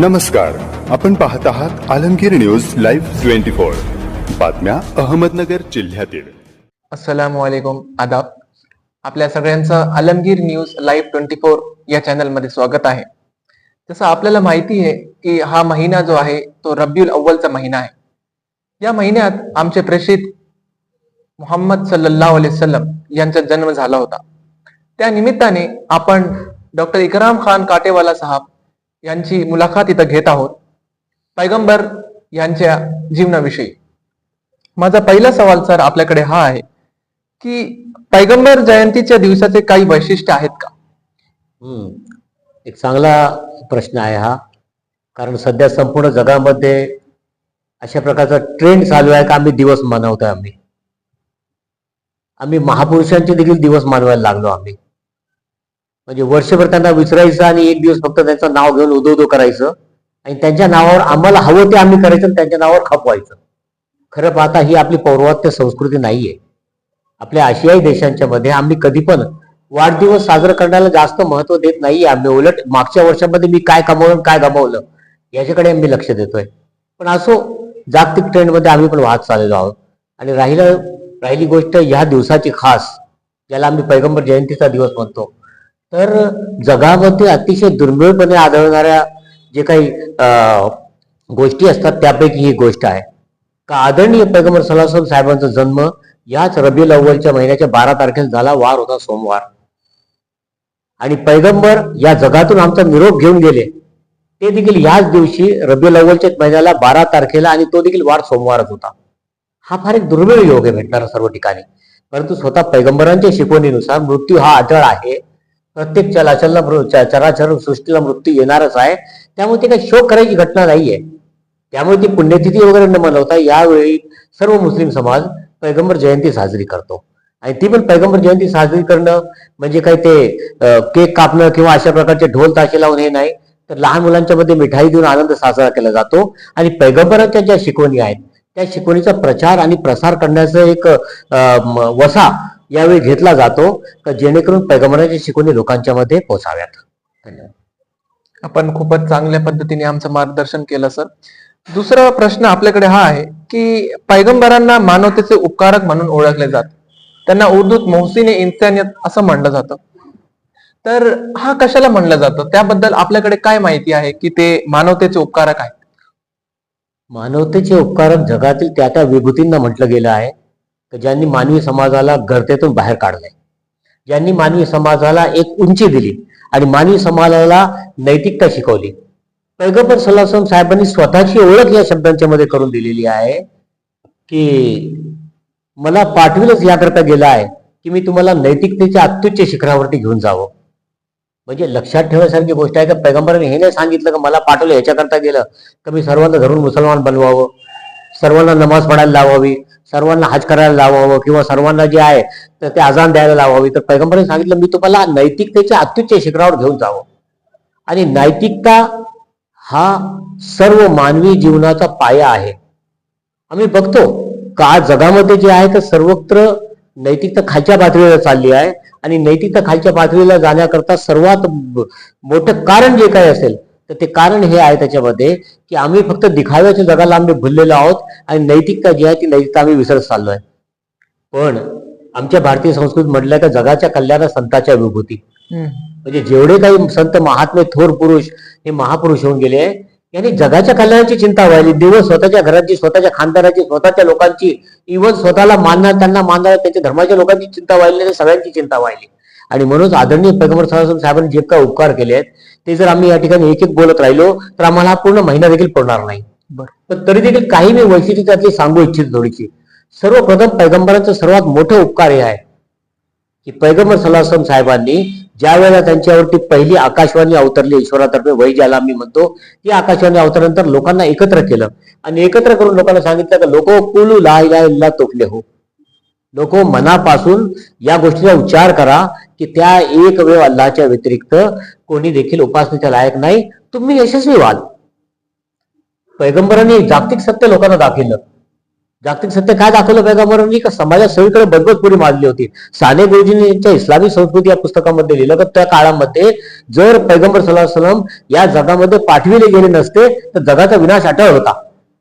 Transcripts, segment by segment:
नमस्कार. आपण पाहत आहात Alamgir news live twenty four. बातम्या अहमदनगर जिल्ह्यातील. असलाम वालेकुम आदाब. आपल्या सगळ्यांचं Alamgir news live twenty four या चॅनलमध्ये स्वागत आहे. जसं आपल्याला माहिती आहे की हा महिना जो आहे तो रब्युल अव्वलचा महिना आहे. या महिन्यात आमचे प्रेषित मोहम्मद सल्लल्लाहु अलैहि वसल्लम यांचा जन्म झाला होता. त्या निमित्ताने आपण डॉक्टर इकराम खान काटेवाला साहब यांची मुलाखत इथं घेत आहोत. पैगंबर यांच्या जीवनाविषयी. माझा पहिला सवाल सर आपल्याकडे हा आहे की पैगंबर जयंतीच्या दिवसाचे काही वैशिष्ट्य आहेत का? एक चांगला प्रश्न आहे हा. कारण सध्या संपूर्ण जगामध्ये अशा प्रकारचा ट्रेंड चालू आहे का आम्ही दिवस मनवतोय आम्ही. आम्ही महापुरुषांचे देखील दिवस मानवायला लागलो आम्ही. म्हणजे वर्षभर त्यांना विसरायचं आणि एक दिवस फक्त त्यांचं नाव घेऊन उदो उदो करायचं. आणि त्यांच्या नावावर आम्हाला हवं ते आम्ही करायचं आणि त्यांच्या नावावर खपवायचं. खरं पाहता ही आपली पौर्वात्य संस्कृती नाहीये. आपल्या आशियाई देशांच्या मध्ये आम्ही कधी पण वाढदिवस साजरा करण्याला जास्त महत्त्व देत नाहीये. आम्ही उलट मागच्या वर्षामध्ये मी काय कमावलं काय गमावलं याच्याकडे आम्ही लक्ष देतोय. पण असो जागतिक ट्रेंडमध्ये आम्ही पण वाहत चाललेलो आहोत. आणि राहिलं राहिली गोष्ट ह्या दिवसाची खास ज्याला आम्ही पैगंबर जयंतीचा दिवस म्हणतो. तर जगामध्ये अतिशय दुर्मिळपणे आढळणाऱ्या जे काही गोष्टी असतात त्यापैकी ही गोष्ट आहे. का आदरणीय पैगंबर सलासम साहेबांचा जन्म याच रबी अव्वलच्या महिन्याच्या बारा तारखेला झाला वार होता सोमवार. आणि पैगंबर या जगातून आमचा निरोप घेऊन गेले. ते देखील याच दिवशी रबी अव्वलच्या महिन्याला बारा तारखेला आणि तो देखील वार सोमवारच होता. हा फार एक दुर्मिळ योग आहे भेटणारा सर्व ठिकाणी. परंतु स्वतः पैगंबरांच्या शिकवणीनुसार मृत्यू हा अटळ आहे. प्रत्येक चलाचलला चराचर सृष्टीला मृत्यू येणारच आहे. त्यामुळे ते काही शोक करायची घटना नाहीये. त्यामुळे ती पुण्यतिथी वगैरे न मनवता यावेळी सर्व मुस्लिम समाज पैगंबर जयंती साजरी करतो. आणि ती पण पैगंबर जयंती साजरी करणं म्हणजे काही ते केक कापणं किंवा अशा प्रकारचे ढोल ताशे लावून हे नाही. तर लहान मुलांच्या मध्ये मिठाई देऊन आनंद साजरा केला जातो. आणि पैगंबरांच्या ज्या शिकवणी आहेत त्या शिकवणीचा प्रचार आणि प्रसार करण्याचं एक वसा यावेळी घेतला जातो का जेणेकरून पैगंबरांच्या शिकवणी लोकांच्या मध्ये पोचाव्यात? धन्यवाद. आपण खूपच चांगल्या पद्धतीने आमचं मार्गदर्शन केलं सर. दुसरा प्रश्न आपल्याकडे हा आहे की पैगंबरांना मानवतेचे उपकारक म्हणून ओळखले जात. त्यांना उर्दूत मोहसिने इन्सानियत असं म्हणलं जातं. तर हा कशाला म्हणलं जातं? त्याबद्दल आपल्याकडे काय माहिती आहे की ते मानवतेचे उपकारक आहेत? मानवतेचे उपकारक जगातील त्या त्या विभूतींना म्हटलं गेलं आहे. ज्यांनी मानवी समाजाला गर्तेतून बाहेर काढलंय ज्यांनी मानवी समाजाला एक उंची दिली आणि मानवी समाजाला नैतिकता शिकवली. पैगंबर सल्लासम साहेबांनी स्वतःची ओळख या शब्दांच्या मध्ये करून दिलेली आहे की मला पाठविलंच याकरता गेला आहे की मी तुम्हाला नैतिकतेच्या अत्युच्च शिखरावरती घेऊन जावं. म्हणजे लक्षात ठेवण्यासारखी गोष्ट आहे का? पैगंबराने हे नाही सांगितलं का मला पाठवलं याच्याकरता गेलं का मी सर्वांना धरून मुसलमान बनवावं सर्वांना नमाज पडायला लावावी सर्वांना हज करायला लावावं किंवा सर्वांना जे आहे तर ते अजान द्यायला लावावी. तर पैगंबराने सांगितलं मी तुम्हाला नैतिकतेच्या अत्युच्च शिखरावर घेऊन जावं. आणि नैतिकता हा सर्व मानवी जीवनाचा पाया आहे. आम्ही बघतो का आज जगामध्ये जे आहे तर सर्वत्र नैतिकता खालच्या पातळीला चालली आहे. आणि नैतिकता खालच्या पातळीला जाण्याकरता सर्वात मोठं कारण जे काही असेल तर ते कारण हे आहे त्याच्यामध्ये की आम्ही फक्त दिखाव्याच्या जगाला आम्ही भुललेलो आहोत आणि नैतिकता जी आहे ती नैतिकता आम्ही विसरत चाललोय. पण आमच्या भारतीय संस्कृतीत म्हटलं का जगाच्या कल्याणात संताच्या विभूती म्हणजे जेवढे काही संत महात्मे थोर पुरुष हे महापुरुष होऊन गेले यांनी जगाच्या कल्याणाची चिंता व्हायली. दिवस स्वतःच्या घराची स्वतःच्या खानदाराची स्वतःच्या लोकांची इव्हन स्वतःला मानणार त्यांना मानणार त्यांच्या धर्माच्या लोकांची चिंता व्हायली सगळ्यांची चिंता व्हायली. आणि म्हणून आदरणीय पैगंबर साहेबांनी जे काही उपकार केले आहेत ते जर आम्ही या ठिकाणी एक एक बोलत राहिलो तर आम्हाला हा पूर्ण महिना देखील पडणार नाही. पण तरी देखील काही मी वैशिष्ट्य त्यातली सांगू इच्छित थोडीशी सर्वप्रथम पैगंबरांचं सर्वात मोठं उपकार हे आहे की पैगंबर सल्लाहम साहेबांनी ज्या वेळेला त्यांच्यावरती पहिली आकाशवाणी अवतरली ईश्वरातर्फे वही ज्याला आम्ही म्हणतो ती आकाशवाणी अवतरल्यानंतर लोकांना एकत्र केलं. आणि एकत्र करून लोकांना सांगितलं की लोक कुलू ला इला इल्ला तोकले हो. लोक मनापासून या गोष्टीचा उच्चार करा की त्या एक वेळ अल्लाच्या व्यतिरिक्त कोणी देखील उपासनेच्या लायक नाही तुम्ही यशस्वी व्हाल. पैगंबरांनी जागतिक सत्य लोकांना दाखवलं. जागतिक सत्य काय दाखवलं पैगंबरांनी? का समाजात सगळीकडे बदबदपुरी माजली होती. साने गुरुजींनी इस्लामी संस्कृती या पुस्तकामध्ये लिहिलं तर त्या काळामध्ये जर पैगंबर सल्लल्लाहु सलम या जगामध्ये पाठविले गेले नसते तर जगाचा विनाश आटळ होता.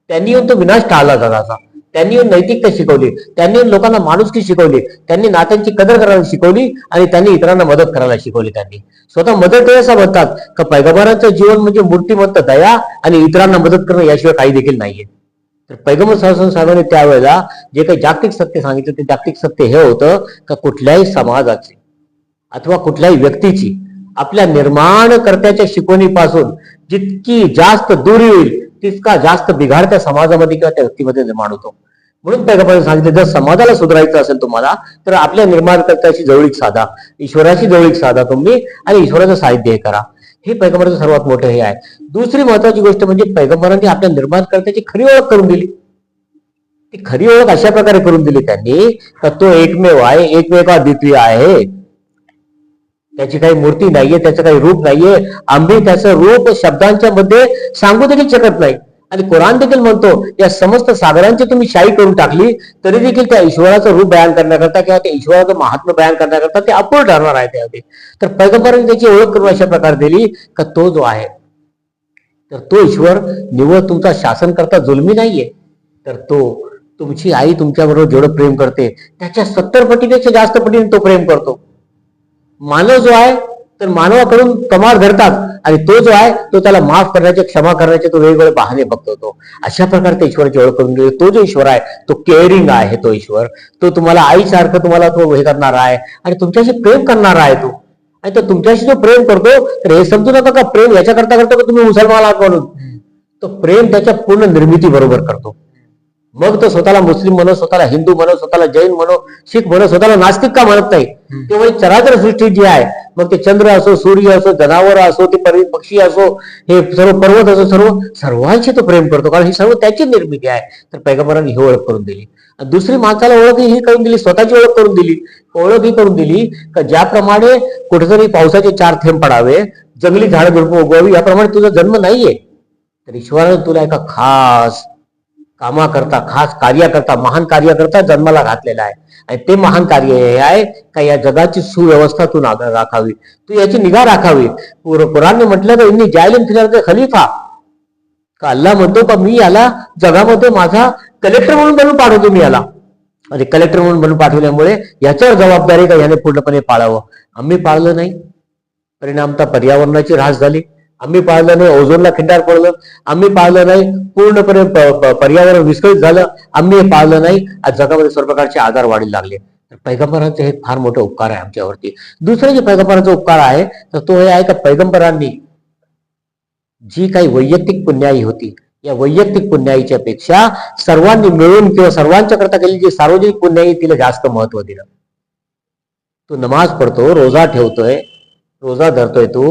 त्यांनी येऊन तो विनाश टाळला जगाचा. त्यांनी नैतिकता शिकवली त्यांनी लोकांना माणुसकी शिकवली त्यांनी नात्यांची कदर करायला शिकवली आणि त्यांनी इतरांना मदत करायला शिकवली त्यांनी. स्वतः मदत टेरेसा म्हणतात का पैगंबरांचं जीवन म्हणजे मूर्तिमंत दया आणि इतरांना मदत करणं याशिवाय काही देखील नाहीये. तर पैगंबर सहसन साहेबांनी त्यावेळेला जे काही जागतिक सत्य सांगितलं ते जागतिक सत्य हे होतं का कुठल्याही समाजाचे अथवा कुठल्याही व्यक्तीची आपल्या निर्माणकर्त्याच्या शिकवणीपासून जितकी जास्त दूर येईल तितका जास्त बिघाड त्या समाजामध्ये किंवा त्या व्यक्तीमध्ये निर्माण होतो. म्हणून पैगंबरांनी सांगितलं जर समाजाला सुधारायचं असेल तुम्हाला तर आपल्या निर्माणकर्त्याशी जवळीक साधा ईश्वराशी जवळीक साधा तुम्ही आणि ईश्वराचं साहित्य हे करा. हे पैगंबराचं सर्वात मोठं हे आहे. दुसरी महत्वाची गोष्ट म्हणजे पैगंबरांनी आपल्या निर्माणकर्त्याची खरी ओळख करून दिली. ती खरी ओळख अशा प्रकारे करून दिली त्यांनी का तो एकमेव आहे एकमेव द्वितीय आहे. त्याची काही मूर्ती नाहीये त्याचं काही रूप नाहीये. आम्ही त्याचं रूप शब्दांच्या मध्ये सांगू देखील शकत नाही. आणि कुराण देखील म्हणतो या समस्त सागरांची तुम्ही शाही करून टाकली तरी देखील त्या ईश्वराचं रूप बयान करण्याकरता किंवा त्या ईश्वराचं महात्म बयान करण्याकरता ते अपूर्ण ठरणार आहे त्यामध्ये तर पैगंबरांनी त्याची ओळख करून अशा प्रकारे दिली का तो जो आहे तर तो ईश्वर निवळ तुमचा शासन करता जुलमी नाहीये. तर तो तुमची आई तुमच्याबरोबर जेवढं प्रेम करते त्याच्या सत्तर पटीपेक्षा जास्त पटीने तो प्रेम करतो. मानव जो आहे तर मानवाकडून कमाल धरतात आणि तो जो आहे तो त्याला माफ करण्याचे क्षमा करण्याचे तो वेगवेगळे बहाणे बघतो. अशा प्रकारे त्या ईश्वराची ओळख करून दिली. तो जो ईश्वर आहे तो केअरिंग आहे तो ईश्वर. तो तुम्हाला आईसारखं तुम्हाला तो हे करणार आहे आणि तुमच्याशी प्रेम करणारा आहे तो. आणि तो तुमच्याशी जो प्रेम करतो तर हे समजू नका का प्रेम याच्याकरता करतो का तुम्ही मुसलमान आहात म्हणून? तो प्रेम त्याच्या पूर्ण निर्मिती बरोबर करतो. मग तो स्वतःला मुस्लिम म्हणो स्वतःला हिंदू म्हणो स्वतःला जैन म्हणो शीख म्हणो स्वतःला नास्तिक का म्हणत नाही? ते म्हणजे चराचर सृष्टी जी आहे मग ते चंद्र असो सूर्य असो जनावर असो ते पक्षी असो हे सर्व पर्वत असो सर्व सर्वांशी तो प्रेम करतो. कारण ही सर्व त्याची निर्मिती आहे. तर पैगंबरांनी ही ओळख करून दिली. आणि दुसरी माणसाला ओळख ही करून दिली स्वतःची ओळख करून दिली. ओळख ही करून दिली का ज्याप्रमाणे कुठेतरी पावसाचे चार थेंब पडावे जंगली झाडं झुडपं उगवावी याप्रमाणे तुझा जन्म नाहीये. तर ईश्वरानं तुला एका खास कामाकरता खास कार्याकरता महान कार्याकरता जन्माला घातलेला आहे. आणि ते महान कार्य हे आहे का या जगाची सुव्यवस्था तू राखावी. तू याची निगा राखावी. कुराणने म्हटलं तर इंनी जायलिन फिरते खलिफा. का अल्ला म्हणतो का मी याला जगामध्ये माझा कलेक्टर म्हणून बनवून पाठवतो मी याला. आणि कलेक्टर म्हणून बनवून पाठवल्यामुळे याच्यावर जबाबदारी का याने पूर्णपणे पाळावं? आम्ही पाळलं नाही. परिणामता पर्यावरणाची ऱ्हास झाली. आम्ही पाळलं नाही ओझोनला खिंडार पडलं. आम्ही पाळलं नाही पूर्णपणे पर्यावरण विस्कळीत झालं. आम्ही हे पाळलं नाही आज जगामध्ये सर्व प्रकारचे आजार वाढीला लागले. तर पैगंबरांचे हे फार मोठे उपकार आहे आमच्यावरती. दुसरं जे पैगंबरांचा उपकार आहे तर तो हे आहे का पैगंबरांनी जी काही वैयक्तिक पुण्याई होती या वैयक्तिक पुण्याईच्या पेक्षा सर्वांनी मिळून किंवा सर्वांच्या करता केलेली जी सार्वजनिक पुण्याई तिला जास्त महत्त्व दिलं. तू नमाज पडतो रोजा ठेवतोय रोजा धरतोय तू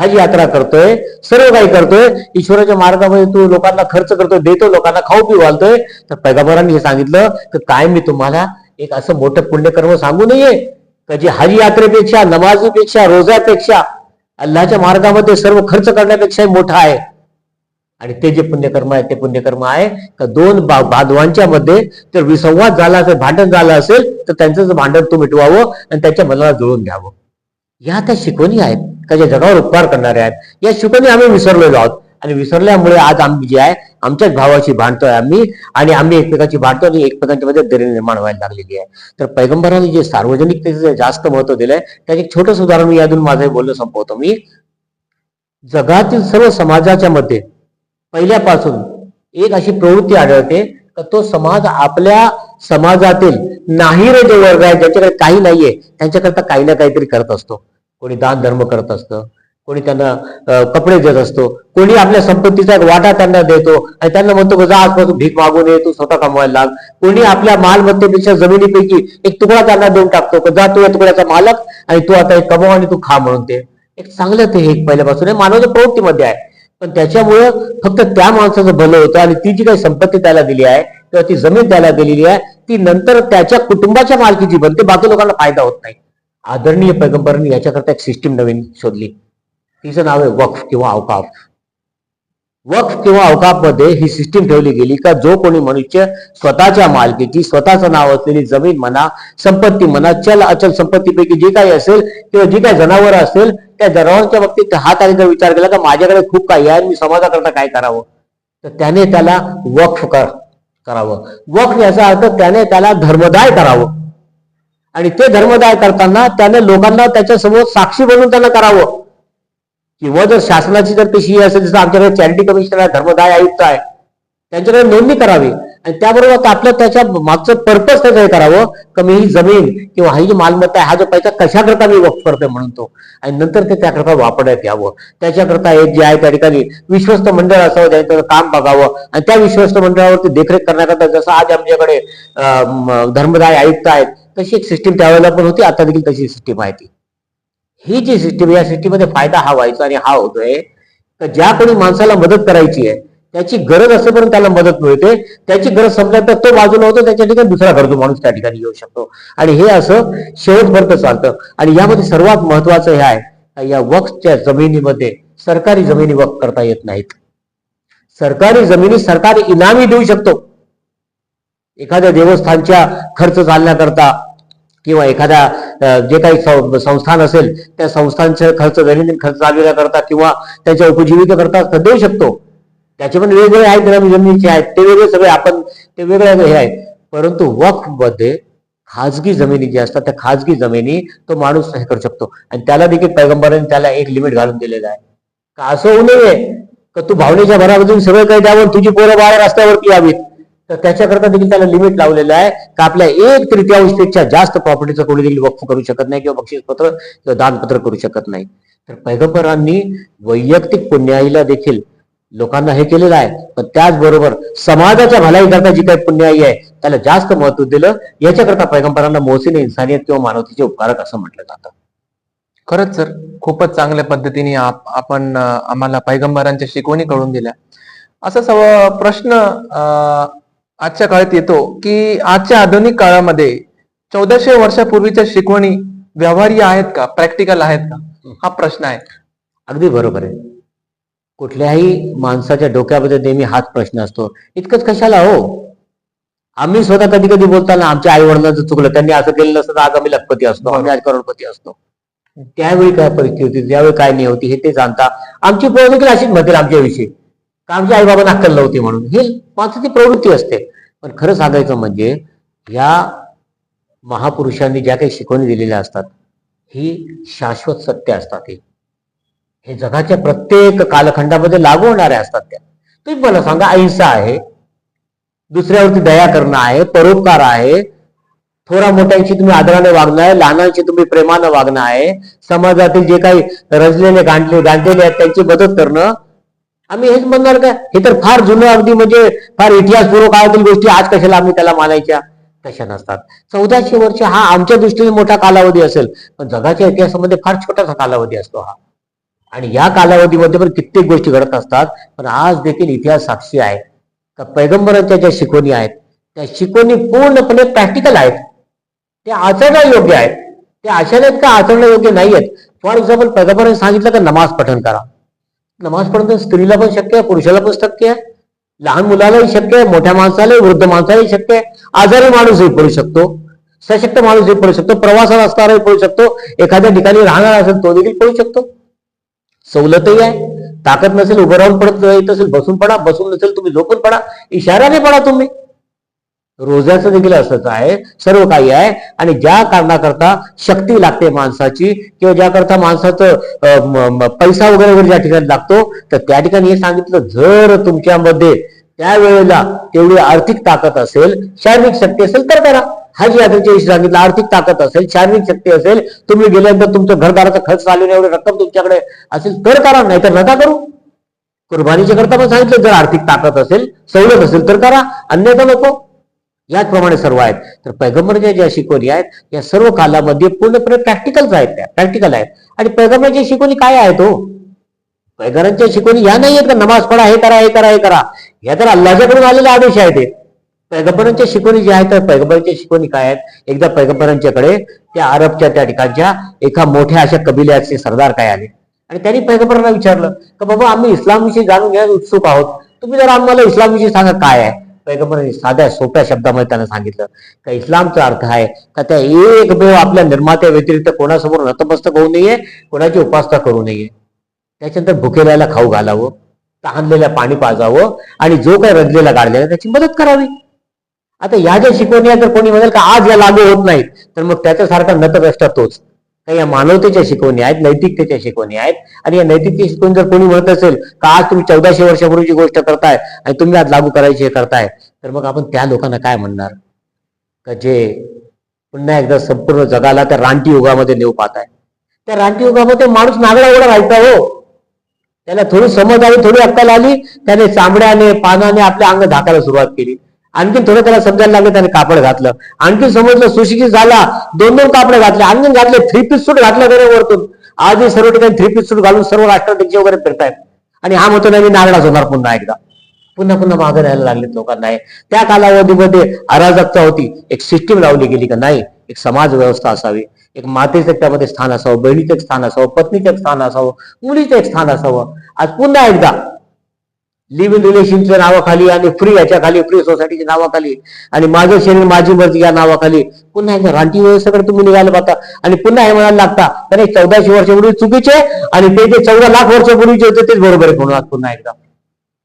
हज यात्रा करतोय सर्व काही करतोय ईश्वराच्या मार्गामध्ये तू लोकांना खर्च करतोय देतो लोकांना खाऊ पिऊ घालतोय. तर पैगाबरांनी हे सांगितलं तर काय मी तुम्हाला एक असं मोठं पुण्यकर्म सांगू नये? का जे हज यात्रेपेक्षा नमाजीपेक्षा रोजापेक्षा अल्लाच्या मार्गामध्ये सर्व खर्च करण्यापेक्षाही मोठा आहे. आणि ते जे पुण्यकर्म आहे ते पुण्यकर्म आहे. का दोन बा- बांधवांच्या मध्ये जर विसंवाद झाला असेल भांडण झालं असेल तर त्यांचं भांडण तू मिटवावं आणि त्याच्या मनाला जुळून घ्यावं. या त्या शिकवणी आहेत का ज्या जगावर उपकार करणाऱ्या आहेत? या शिकवणी आम्ही विसरलेलो आहोत. आणि विसरल्यामुळे आज आम्ही जे आहे आमच्याच भावाची भांडतोय आम्ही आणि आम्ही एकमेकाची भांडतो आणि एकमेकांच्या मध्ये दरी निर्माण व्हायला लागलेली आहे. तर पैगंबरांनी जे सार्वजनिकतेचं जास्त महत्त्व दिलंय त्याचे एक छोटंसं उदाहरण मी यातून माझं बोलणं संपवतो मी. जगातील सर्व समाजाच्या मध्ये पहिल्यापासून एक अशी प्रवृत्ती आढळते तर तो समाज आपल्या समाजातील नाही रे जे वर्ग आहे ज्यांच्याकडे काही नाहीये त्यांच्याकरता काही ना काहीतरी करत असतो. कोणी दान धर्म करत असतं कोणी त्यांना कपडे देत असतो कोणी आपल्या संपत्तीचा एक वाटा त्यांना देतो आणि त्यांना म्हणतो की जा आजपासून भीक मागून ये तू स्वतः कमवायला लाग. कोणी आपल्या मालमत्तेपेक्षा जमिनीपैकी एक तुकडा त्यांना देऊन टाकतो जा तू या तुकड्याचा मालक आणि तू आता एक कमव आणि तू खा म्हणून ते. एक चांगलं ते हे एक पहिल्यापासून आहे. मानवाच्या प्रवृत्तीमध्ये आहे. पण त्याच्यामुळं फक्त त्या माणसाचं भलं होतं आणि ती जी काही संपत्ती त्याला दिली आहे किंवा ती जमीन त्याला दिलेली आहे ती नंतर त्याच्या कुटुंबाच्या मालकीची बनते. बाकी लोकांना फायदा होत नाही. आदरणीय पैगंबरांनी याच्याकरता एक सिस्टीम नवीन शोधली. तिचं नाव आहे वक्फ किंवा अवकाफ. वक्फ किंवा अवकाफमध्ये ही सिस्टीम ठेवली गेली का जो कोणी मनुष्य स्वतःच्या मालकीची स्वतःचं नाव असलेली जमीन म्हणा संपत्ती म्हणा चल अचल संपत्तीपैकी जे काही असेल किंवा जी काही जनावर असेल त्या जनावरांच्या बाबतीत हा त्याने जर विचार केला का माझ्याकडे खूप काही आहे मी समाजाकरता काय करावं? तर त्याने त्याला वक्फ कर करावं. वक्फ याचा अर्थ त्याने त्याला धर्मदाय करावं. आणि ते धर्मदाय करताना त्याने लोकांना त्याच्यासमोर साक्षी बनून त्याला करावं. किंवा जर शासनाची जर तशी असेल जसं आमच्याकडे चॅरिटी कमिशनर आहे धर्मदाय आयुक्त आहे त्यांच्याकडे नोंदणी करावी. आणि त्याबरोबर आपलं त्याच्या मागचं पर्पज त्याचं हे करावं कमी मी ही जमीन किंवा ही जी मालमत्ता आहे हा जो पैसा कशाकरता मी वक्फ करतोय म्हणून तो. आणि नंतर ते त्याकरता वापरण्यात यावं. त्याच्याकरता एक जे आहे त्या ठिकाणी विश्वस्त मंडळ असावं त्याचं काम बघावं. आणि त्या विश्वस्त मंडळावरती देखरेख करण्याकरता जसं आज आमच्याकडे धर्मदाय आयुक्त आहेत तशी एक सिस्टीम त्यावेळेला पण होती आता देखील तशी सिस्टीम आहे ती. ही जी सिस्टीम या सिस्टीममध्ये फायदा हा व्हायचा आणि हा होतोय. तर ज्या कोणी माणसाला मदत करायची आहे त्याची गरज असेपर्यंत त्याला मदत मिळते. त्याची गरज संपल्या तर तो बाजूला होतो त्याच्या ठिकाणी दुसरा गरजू माणूस त्या ठिकाणी येऊ शकतो. आणि हे असं शेवटपर्यंत चालतं. आणि यामध्ये सर्वात महत्वाचं हे आहे या वक्सच्या जमिनीमध्ये सरकारी जमिनी वक्फ करता येत नाहीत. सरकारी जमिनी सरकार इनामी देऊ शकतो. एखाद्या देवस्थानच्या खर्च चालण्याकरता किंवा एखाद्या जे काही संस्थान असेल त्या संस्थांचे खर्च दैनंदिन खर्च चालविण्याकरता किंवा त्यांच्या उपजीविकेकरता करता देऊ शकतो. त्याचे पण वेगवेगळे आहेत ग्रामीण जमिनीचे आहेत ते वेगळे सगळे आपण ते वेगळे हे आहेत. परंतु वक्फमध्ये खाजगी जमिनी ज्या असतात त्या खाजगी जमिनी तो माणूस हे करू शकतो. आणि त्याला देखील पैगंबराने त्याला एक लिमिट घालून दिलेलं आहे. का असं होऊ नये? का तू भावनेच्या भरामधून सगळं काही द्यावं तुझी पोरं बाहेर रस्त्यावरती यावीत. तर त्याच्याकरता देखील त्याला लिमिट लावलेलं आहे. का आपल्या एक तृतीयांशपेक्षा जास्त प्रॉपर्टीचं कोणी देखील वक्फ करू शकत नाही किंवा बक्षीसपत्र किंवा दानपत्र करू शकत नाही. तर पैगंबरांनी वैयक्तिक पुण्याईला देखील लोकांना हे केलेलं आहे. पण त्याचबरोबर समाजाच्या भलाईकरता जी काही पुण्याई आहे त्याला जास्त महत्त्व दिलं. याच्याकरता पैगंबरांना मोहसीने इन्सानियत किंवा मानवतेचे उपकारक असं म्हटलं जातं. खरंच सर खूपच चांगल्या पद्धतीने आप- आपण आम्हाला पैगंबरांच्या शिकवणी कळून दिल्या असा सव प्रश्न अं, आजच्या काळात येतो की आजच्या आधुनिक काळामध्ये चौदाशे वर्षापूर्वीच्या शिकवणी व्यवहार्य आहेत का? प्रॅक्टिकल आहेत का? हा प्रश्न आहे. अगदी बरोबर आहे. कुठल्याही माणसाच्या डोक्यामध्ये नेहमी हाच प्रश्न असतो. इतकंच कशाला हो? आम्ही स्वतः कधी कधी बोलताना आमच्या आई वडिलांचं चुकलं. त्यांनी असं केलं नसतं तर आज आम्ही लखपती असतो आम्ही आज करोडपती असतो. त्यावेळी काय परिस्थिती होती? त्यावेळी काय नाही होती? हे ते जाणता. आमची पोळ देखील अशीच म्हणतील आमच्याविषयी. कागजी आईबाबांना आई बाबांना अक्कल नव्हती म्हणून. ही माणसाची प्रवृत्ती असते. पण खरं सांगायचं म्हणजे या महापुरुषांनी ज्या काही शिकवणी दिलेल्या असतात ही शाश्वत सत्य असतात ही. हे जगाच्या प्रत्येक कालखंडामध्ये लागू होणाऱ्या असतात त्या. तुम्ही मला सांगा अहिंसा आहे दुसऱ्यावरती दया करणं आहे परोपकार आहे थोरा मोठ्यांशी तुम्ही आदराने वागणं आहे लहानांशी तुम्ही प्रेमानं वागणं आहे समाजातील जे काही रजलेले गांडले गांधलेले आहेत त्यांची मदत करणं आम्ही हेच म्हणणार का? हे तर फार जुनं अगदी म्हणजे फार इतिहासपूर्व काळातील गोष्टी आज कशाला आम्ही त्याला मानायच्या? तशा नसतात. चौदाशे वर्ष हा आमच्या दृष्टीने मोठा कालावधी असेल पण जगाच्या इतिहासामध्ये फार छोटासा कालावधी असतो हा. आणि या कालावधीमध्ये पण कित्येक गोष्टी घडत असतात पण आज देखील इतिहास साक्षी आहे. का पैगंबरांच्या ज्या शिकवणी आहेत त्या शिकवणी पूर्णपणे प्रॅक्टिकल आहेत. ते आचरणायोग्य आहेत. ते अशा नाहीत का आचरणायोग्य नाही आहेत फॉर एक्झाम्पल पैगंबरांनी सांगितलं का नमाज पठण करा. नमाज पठण स्त्रीला पण शक्य आहे पुरुषाला पण शक्य आहे. लहान मुलालाही शक्य आहे मोठ्या माणसालाही वृद्ध माणसालाही शक्य आहे. आजारी माणूसही पडू शकतो सशक्त माणूसही पडू शकतो प्रवासात असणाराही पडू शकतो. एखाद्या ठिकाणी राहणार असेल तो देखील पडू शकतो. सवलतही आहे. ताकद नसेल उभं राहून पडत येत असेल बसून पडा बसून नसेल तुम्ही झोपून पडा. इशाराने पडा तुम्ही. रोजाचं देखील असंच आहे. सर्व काही आहे. आणि ज्या कारणाकरता शक्ती लागते माणसाची किंवा ज्याकरता माणसाचं पैसा वगैरे वगैरे ज्या ठिकाणी लागतो तर त्या ठिकाणी हे सांगितलं जर तुमच्यामध्ये त्यावेळेला तेवढी आर्थिक ताकद असेल शारीरिक शक्ती असेल तर करा. हज यात्रेच्या विषयी सांगितलं आर्थिक ताकद असेल शारीरिक शक्ती असेल तुम्ही गेल्यानंतर तुमचं घरदाराचा खर्च चालवणे एवढी रक्कम तुमच्याकडे असेल तर करा नाहीतर नका करू. कुर्बानीच्या करता पण सांगितलं जर आर्थिक ताकद असेल सवलत असेल तर करा. अन्यथा नको. याचप्रमाणे सर्व आहेत. तर पैगंबरच्या ज्या शिकवणी आहेत या सर्व कालामध्ये पूर्णपणे प्रॅक्टिकल्स आहेत त्या. प्रॅक्टिकल आहेत. आणि पैगंबरच्या शिकवणी काय आहेत हो? पैगंबरांच्या शिकवणी या नाही आहेत का नमाज पडा हे करा हे करा हे करा. या तर अल्लाच्याकडून आलेले आदेश आहेत पैगंबरांच्या शिकवणी ज्या आहेत तर पैगंबरांच्या शिकवणी काय आहेत? एकदा पैगंबरांच्याकडे त्या अरबच्या त्या ठिकाणच्या एका मोठ्या अशा कबिल्याचे सरदार काय आले? आणि त्यांनी पैगंबरांना विचारलं का बाबा आम्ही इस्लामविषयी जाणून घ्यायला उत्सुक आहोत. तुम्ही जरा आम्हाला इस्लामविषयी सांगा काय आहे? पैगंबरांनी साध्या सोप्या शब्दामध्ये त्यांना सांगितलं का इस्लामचा अर्थ आहे का त्या एक देव आपल्या निर्मात्या व्यतिरिक्त कोणासमोर नतमस्तक होऊ नये कोणाची उपासना करू नये. त्याच्यानंतर भुकेल्याला खाऊ घालावं तहानलेल्या पाणी पाजावं आणि जो काही रंजलेला गाडलेला त्याची मदत करावी. आता या ज्या शिकवणी तर कोणी म्हणेल का आज या लागू होत नाहीत तर मग त्याच्यासारखा नतभ्रष्ट तोच. तर या मानवतेच्या शिकवणी आहेत नैतिकतेच्या शिकवणी आहेत. आणि या नैतिकतेची शिकवणी जर कोणी म्हणत असेल का आज तुम्ही चौदाशे वर्षापूर्वीची गोष्ट करताय आणि तुम्ही आज लागू करायची हे करताय? तर मग आपण त्या लोकांना काय म्हणणार? का जे पुन्हा एकदा संपूर्ण जगाला त्या रानटी युगामध्ये नेऊ पाहताय. त्या रानटी युगामध्ये माणूस नागडा एवढा राहायचा हो. त्याला थोडी समज आली थोडी अक्कल आली त्याने चांबड्याने पानाने आपल्या अंग धाकायला सुरुवात केली. आणखीन थोडं त्याला समजायला लागलं त्याने कापड घातलं. आणखीन समजलं सुशिक्षित झाला दोन दोन कापडे घातले आणखीन घातले थ्री पीस सूट घातलं त्याने वरतून. आजही सर्व ठिकाणी थ्री पीस सूट घालून सर्व राष्ट्राध्यक्ष वगैरे फिरतायत. आणि हा म्हणतो नाही मी नागडाच होणार पुन्हा एकदा. पुन्हा पुन्हा मागे राहायला लागलेत लोकांना आहे त्या कालावधीमध्ये अराजकता होती. एक सिस्टीम लावली गेली का नाही? एक समाज व्यवस्था असावी. एक मातेचं त्यामध्ये स्थान असावं बहिणीचं एक स्थान असावं पत्नीचं एक स्थान असावं मुलीचं एक स्थान असावं. आज पुन्हा एकदा लिव्ह इन रिलेशनच्या नावाखाली आणि फ्री याच्या खाली फ्री सोसायटीच्या नावाखाली. आणि माझं शरीर माझी मर्जी या नावाखाली. पुन्हा एकदा रानटी व्यवस्थेकडे तुम्ही निघायला पाहता. आणि पुन्हा हे म्हणायला लागता तर हे चौदाशे वर्षापूर्वी चुकीचे आणि ते जे चौदा लाख वर्षापूर्वीचे होते तेच बरोबर आहे म्हणून पुन्हा एकदा.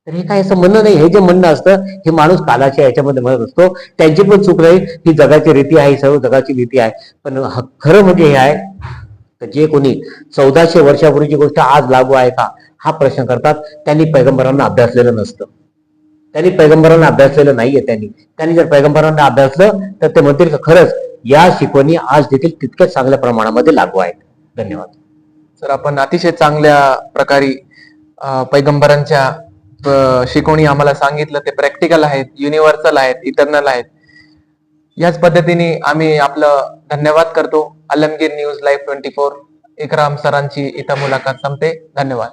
तर हे काय असं म्हणणं नाही हे जे म्हणणं असतं हे माणूस कालाच्या याच्यामध्ये म्हणत असतो. त्यांची पण चूक नाही ही जगाची रीती आहे सर्व जगाची रीती आहे. पण खरं म्हणजे हे आहे तर जे कोणी चौदाशे वर्षापूर्वीची गोष्ट आज लागू आहे का? हा प्रश्न करतात. त्यांनी पैगंबरांना अभ्यासलेलं नसतं. त्यांनी पैगंबरांना अभ्यासलेलं नाहीये त्यांनी. त्यांनी जर पैगंबरांना अभ्यासलं तर ते म्हणतील का खरंच या शिकवणी आज देखील तितक्याच चांगल्या प्रमाणामध्ये लागू आहेत. धन्यवाद. सर आपण अतिशय चांगल्या प्रकारे पैगंबरांच्या शिकवणी आम्हाला सांगितलं. ते प्रॅक्टिकल आहेत युनिव्हर्सल आहेत इटर्नल आहेत. याच पद्धतीने आम्ही आपलं धन्यवाद करतो. Alamgir news live twenty four. Ikram सरांची इथं मुलाखत संपते. धन्यवाद.